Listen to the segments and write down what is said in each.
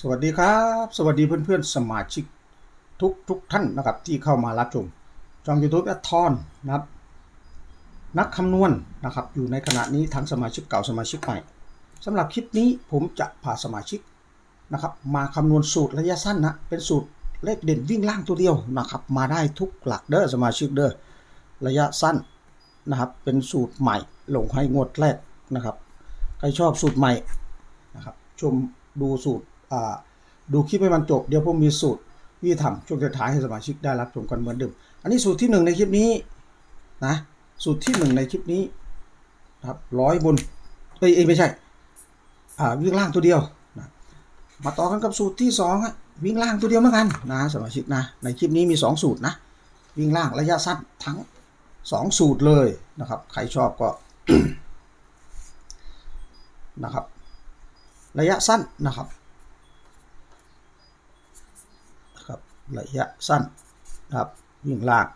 สวัสดีครับ สวัสดีเพื่อนๆ สมาชิกทุกทุกท่านนะครับที่เข้ามารับชมช่อง YouTube แอดทอนนะครับ นักคำนวณนะครับอยู่ในขณะนี้ทั้งสมาชิกเก่าสมาชิกใหม่สำหรับคลิปนี้ผมจะพาสมาชิกนะครับมาคำนวณสูตรระยะสั้นนะเป็นสูตรเลขเด่นวิ่งล่างตัวเดียวนะครับมาได้ทุกหลักเด้อสมาชิกเด้อระยะสั้นนะครับเป็นสูตรใหม่ลงให้งวดแรกนะครับใครชอบสูตรใหม่นะครับชมดูสูตร ดูคลิปให้มันจบเดี๋ยวผมมีสูตรวิธีทำช่วงท้ายให้สมาชิกได้รับชมกันเหมือนเดิมอันนี้สูตรที่หนึ่งในคลิปนี้นะสูตรที่หนึ่งในคลิปนี้นะครับร้อยบนเอ้ยเอ้ยไม่ใช่อ่าวิ่งล่างตัวเดียวนะมาต่อกันกับสูตรที่สองฮะวิ่งล่างตัวเดียวเหมือนกันนะสมาชิกนะในคลิปนี้มีสองสูตรนะวิ่งล่างระยะสั้นทั้งสองสูตรเลยนะครับใครชอบก็นะครับระยะสั้นนะครับนะค ระยะสั้นนะครับวิ่งล่าง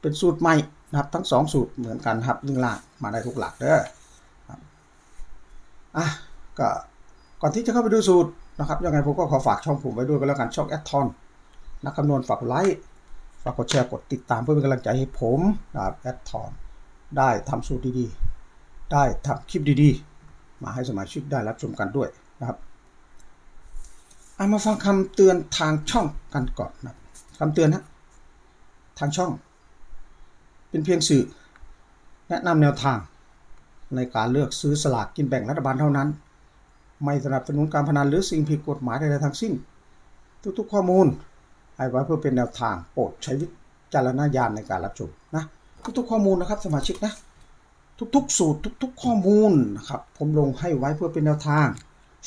เป็นสูตรใหม่นะครับทั้งสองสูตรเหมือนกันครับวิ่งล่างมาได้ทุกหลักเด้อครับอะก็ก่อนที่จะเข้าไปดูสูตรนะครับยังไงผมก็ขอฝากช่องผมไว้ด้วยก็แล้วกันช่องแอดทอนนักคำนวณฝากไลค์ฝากกดแชร์กดติดตามเพื่อเป็นกำลังใจให้ผมนะครับแอดทอนได้ทำสูตรดีๆ ได้ทำคลิปดีๆ มาให้สมาชิกได้รับชมกันด้วยนะครับ เอามาฟังคำเตือนทางช่องกันก่อนนะครับคำเตือนนะทางช่อง เป็นเพียงสื่อ แนะนำแนวทาง ในการเลือกซื้อสลากกินแบ่งรัฐบาลเท่านั้น ไม่สนับสนุนการพนันหรือสิ่งผิดกฎหมายใดๆทั้งสิ้น ทุกๆข้อมูลให้ไว้เพื่อเป็นแนวทางโปรดใช้วิจารณญาณในการรับชมนะทุกๆข้อมูลนะครับสมาชิกนะทุกๆ สูตรทุก ๆ ข้อมูลนะครับผมลงให้ไว้เพื่อเป็นแนวทาง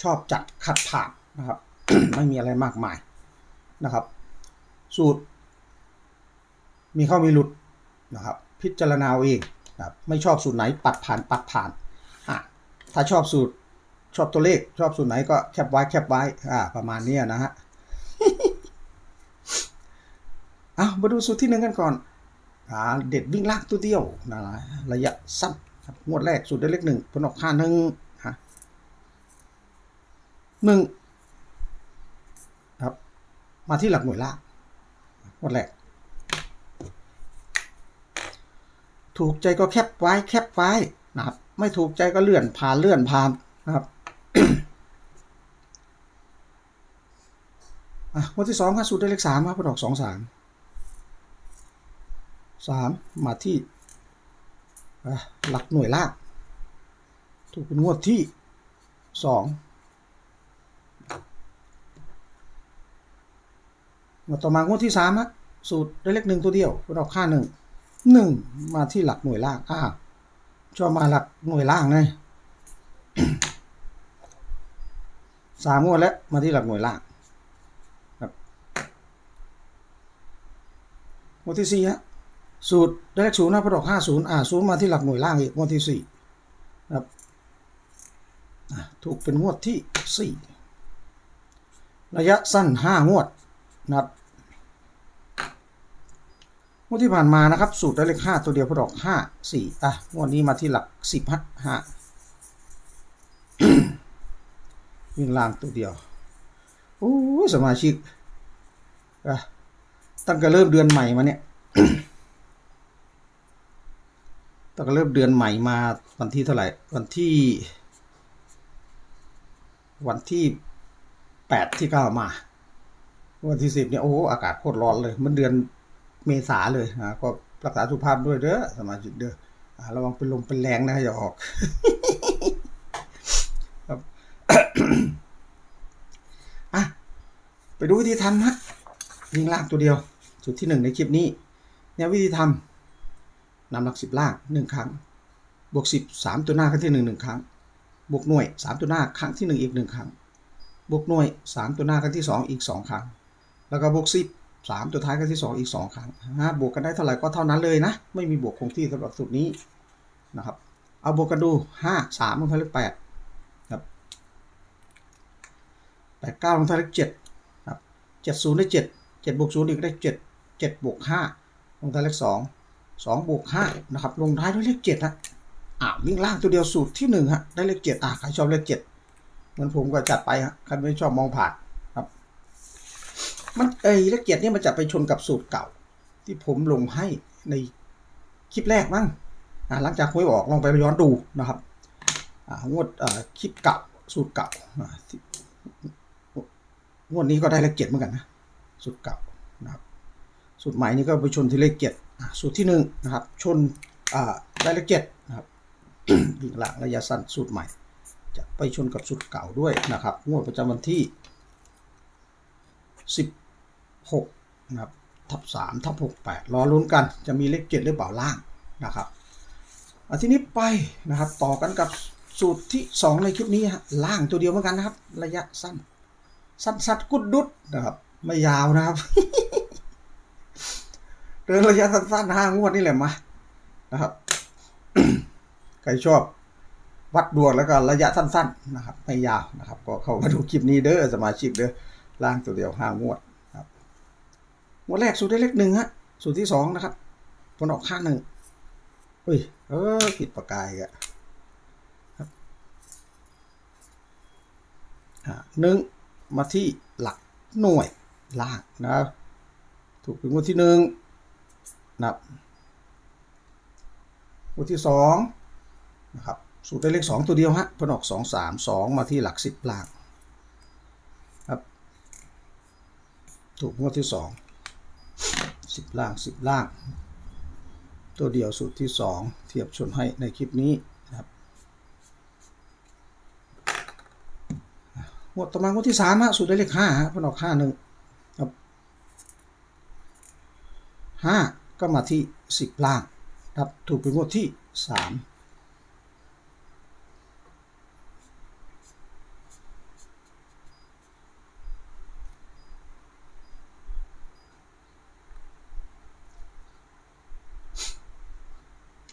ชอบจัดขัดผ่านนะครับ ไม่มีอะไรมากมายนะครับ สูตร มีเข้ามีหลุดนะครับ พิจารณาเอาเองนะครับไม่ชอบสูตรไหนปัดผ่านปัดผ่านอะถ้าชอบสูตรชอบตัวเลข ชอบสูตรไหนก็แคปไว้แคปไว้อ่าประมาณนี้นะฮะเอามาดูสูตรที่หนึ่งกันก่อนอ่าเด็ดวิ่งลากตัวเดียวนะระยะสั้นงวดแรกสุดได้เลขหนึ่งผลออกค่าหนึ่งฮะหนึ่ง มาที่หลักหน่วยล่างงวดแรกถูกใจก็แคปไว้แคปไว้นะครับ ไม่ถูกใจก็เลื่อนผ่านเลื่อนผ่านนะครับอะงวดที่สองครับสูตรได้เลขสามครับผลออกสองสามสามมาที่หลักหน่วยล่างถูกเป็นงวดที่สองงวด ต่อมางวดที่สามฮะสูตรได้เลขหนึ่งตัวเดียวเราค่าหนึ่งหนึ่งมาที่หลักหน่วยล่างอ้าวชอบมาหลักหน่วยล่างไงสามงวดแล้วมาที่หลักหน่วยล่างครับงวดที่สี่ฮะสูตรได้เลขศูนย์นะพอดอกห้าศูนย์อ่าศูนย์มาที่หลักหน่วยล่างอีกงวดที่สี่ครับถูกเป็นงวดที่สี่ระยะสั้นห้างวดนะครับ งวดที่ผ่านมานะครับ สูตรได้เลขห้าตัวเดียวพอดอกห้าสี่อะงวดนี้มาที่หลักสิบฮะห้าวิ่งล่างตัวเดียวโอ้สมาชิกอะตั้งแต่เริ่มเดือนใหม่มาเนี่ยตั้งแต่เริ่มเดือนใหม่มาวันที่เท่าไหร่ วันที่ วันที่แปดที่เก้ามา วันที่สิบเนี่ยโอ้อากาศโคตรร้อนเลย มันเดือน เมษาเลยนะก็รักษาสุขภาพด้วยเด้อสมาชิกเด้ออระวังเป็นลมเป็นแรงนะอย่าออก ครับอะไปดูวิธีทำฮะยิงลางตัวเดียว จุดที่หนึ่งในคลิปนี้ เนี่ยวิธีทำนำหลักสิบลางหนึ่งครั้ง บวกสิบสามตัวหน้าครั้งที่หนึ่งหนึ่งครั้ง บวกหน่วยสามตัวหน้าครั้งที่หนึ่งอีกหนึ่งครั้ง บวกหน่วยสามตัวหน้าครั้งที่สองอีกสองครั้ง แล้วก็บวกสิบ สามตัวท้ายครั้งที่สองอีกสองครั้งฮะบวกกันได้เท่าไหร่ก็เท่านั้นเลยนะ ไม่มีบวกคงที่สำหรับสูตรนี้นะครับ เอาบวกกันดูห้าสามลงท้ายเลขแปดครับแปดเก้าลงท้ายเลขเจ็ดครับเจ็ดศูนย์ได้เจ็ดเจ็ดบวกศูนย์อีกได้เจ็ดเจ็ดบวกห้าลงท้ายเลขสองสองบวกห้านะครับ ลงท้ายด้วยเลขเจ็ดฮะอ่าวิ่งล่างตัวเดียวสูตรที่หนึ่งฮะได้เลขเจ็ดอ่าใครชอบเลขเจ็ดมือนผมก็จัดไปฮะใครไม่ชอบมองผ่าน มันไอ้เลขเจ็ดเนี่ยมันจะไปชนกับสูตรเก่า ที่ผมลงให้ในคลิปแรกมั้งหลังจากหวยออกลองไปย้อนดูนะครับงวดคลิปเก่าสูตรเก่างวดนี้ก็ได้เลขเจ็ดเหมือนกันนะสูตรเก่านะครับสูตรใหม่นี่ก็ไปชนที่เลขเจ็ดสูตรที่หนึ่งนะครับ ชนได้เลขเจ็ดนะครับวิ่งหลังระยะสั้นสูตรใหม่ จะไปชนกับสูตรเก่าด้วยนะครับ งวดประจำวันที่สิ บหกนะครับทับสามทับหกแปดรอลุ้นกันจะมีเลขเจ็ดหรือเปล่าล่างนะครับอาทีนี้ไปนะครับต่อกันกับสูตรที่สองในคลิปนี้ฮะล่างตัวเดียวเหมือนกันนะครับ ระยะสั้น สั้นสัดกุดดุดนะครับไม่ยาวนะครับเดินระยะสั้นๆห้างวดนี่แหละมานะครับใครชอบวัดดวงแล้วก็ระยะสั้น ๆ นะครับ ไม่ยาวนะครับ ก็เข้ามาดูคลิปนี้เด้อสมาชิกเด้อล่างตัวเดียวห้างวด งวดแรกสูตรได้เลขหนึ่งฮะ สูตรที่สองนะครับ ผลออกข้างหนึ่งเฮ้ย เออผิดประกายอีกอะครับหนึ่งมาที่หลักหน่วยล่างนะครับถูกเป็นงวดที่หนึ่งนะครับงวดที่สองนะครับสูตรได้เลขสองตัวเดียวฮะผลออกสองสามสองมาที่หลักสิบล่างครับถูกงวดที่สอง สิบล่างสิบล่าง ตัวเดียวสูตรที่สองเทียบชนให้ในคลิปนี้นะครับหมวดต่อมางวดที่สามฮะสูตรได้เลขห้าฮะพนออกห้าหนึ่งครับห้าก็มาที่สิบล่างครับถูกเป็นงวดที่สาม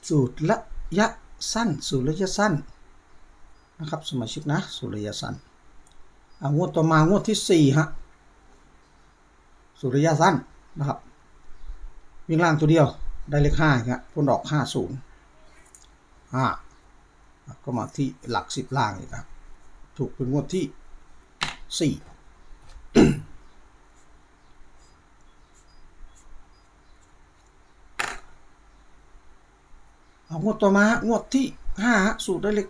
สูตรระยะสั้น สูตรระยะสั้นนะครับสมาชิกนะ สูตรระยะสั้นอ่างวดต่อมางวดที่สี่ฮะสูตรระยะสั้นนะครับวิ่งล่างตัวเดียวได้เลขห้าครับพ้นดอกห้าศูนย์ห้าก็มาที่หลักสิบล่างอีกครับ ถูกเป็นงวดที่สี่ เอา งวดต่อมางวดที่ห้าสูตรได้เลข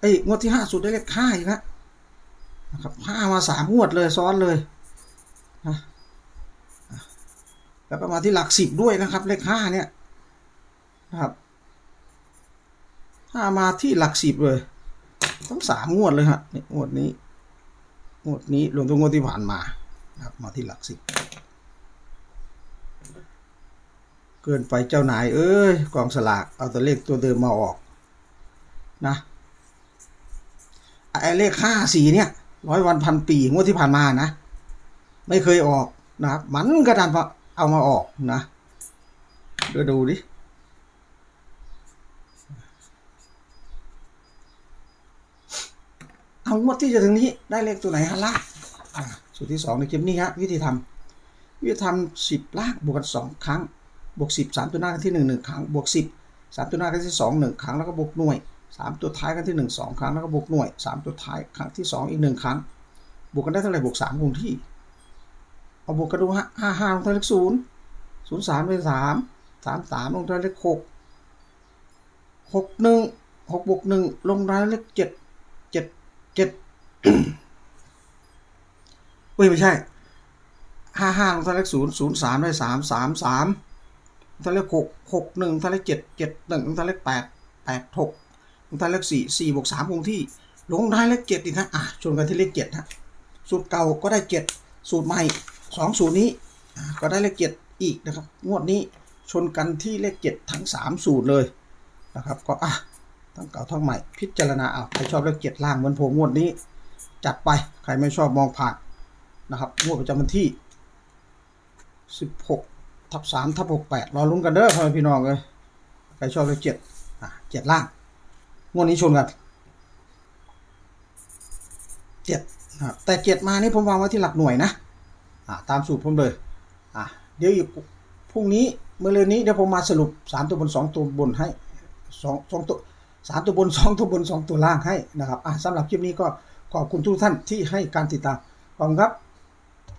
เอ้ยงวดที่ห้าสูตรได้เลขห้าอีกฮะนะครับห้ามาสามงวดเลยซ้อนเลยนะแล้วก็มาที่หลักสิบด้วยนะครับ เลขห้าเนี่ยนะครับห้ามาที่หลักสิบเลยทั้งสามงวดเลยฮะงวดนี้งวดนี้รวมทั้งงวดที่ผ่านมานะครับมาที่หลักสิบ เกินไปเจ้านาย เอ้ยกองสลากเอาแต่เลขตัวเดิมมาออกนะไอ้เลขห้าสีเนี่ยร้อยวันพันปีงวดที่ผ่านมานะ ไม่เคยออกนะครับ มันก็ดันมาเอามาออกนะเดี๋ยวดูดิเอางวดที่จะถึงนี้ได้เลขตัวไหนฮะล่ะสูตรที่สองในคลิปนี้ฮะวิธีทำวิธีทำสิบลางบวกกันสองครั้ง บวกสิบสามตัวหน้ากันที่หนึ่งหนึ่งครั้งบวกสิบสามตัวหน้ากันที่สองหนึ่งครั้งแล้วก็บวกหน่วยสามตัวท้ายกันที่หนึ่งสองครั้งแล้วก็บวกหน่วยสามตัวท้ายครั้งที่สองอีกหนึ่งครั้ง บวกกันได้เท่าไหร่บวกสามคงที่ เอาบวกกันดูห้าห้าลงท้ายเลขศูนย์ศูนย์สามเป็นสามสามสามลงท้ายเลขหกหกหนึ่งหกบวกหนึ่งลงท้ายเลขเจ็ดเจ็ดเจ็ดเฮ้ยไม่ใช่ห้าห้าลงท้ายเลขศูนย์ศูนย์สามได้สามสามสาม ทะเลขหกหกหนึ่งทะเลขเจ็ดเจ็ดหนึ่งทะเลขแปดแปดหกทะเลขสี่สี่บวกสามคงที่ ลงท้ายเลขเจ็ดอีกฮะอะชนกันที่เลขเจ็ดฮะสูตรเก่าก็ได้เจ็ดสูตรใหม่สองสูตรนี้ก็ได้เลขเจ็ดอีกนะครับ งวดนี้ชนกันที่เลขเจ็ดทั้งสามสูตรเลยนะครับ ก็อะทั้งเก่าทั้งใหม่พิจารณาเอาใครชอบเลขเจ็ดล่างเหมือนผมงวดนี้ จัดไปใครไม่ชอบมองผ่านนะครับงวดประจำวันที่สิบหก ทับสามทับหกแปดรอลุ้นกันเด้อพ่อพี่น้องเลยใครชอบเลขเจ็ดอะเจ็ดล่างงวดนี้ชนกันเจ็ดนะครับแต่เจ็ดมานี่ผมวางไว้ที่หลักหน่วยนะอะตามสูตรผมเลยอะเดี๋ยวอีกพรุ่งนี้เมื่อเร็วนี้เดี๋ยวผมมาสรุปสามตัวบนสองตัวบนให้สองสองตัวสามตัวบนสองตัวบนสองตัวล่างให้นะครับอะสำหรับคลิปนี้ก็ขอบคุณทุกท่านที่ให้การติดตามขอบคุณครับ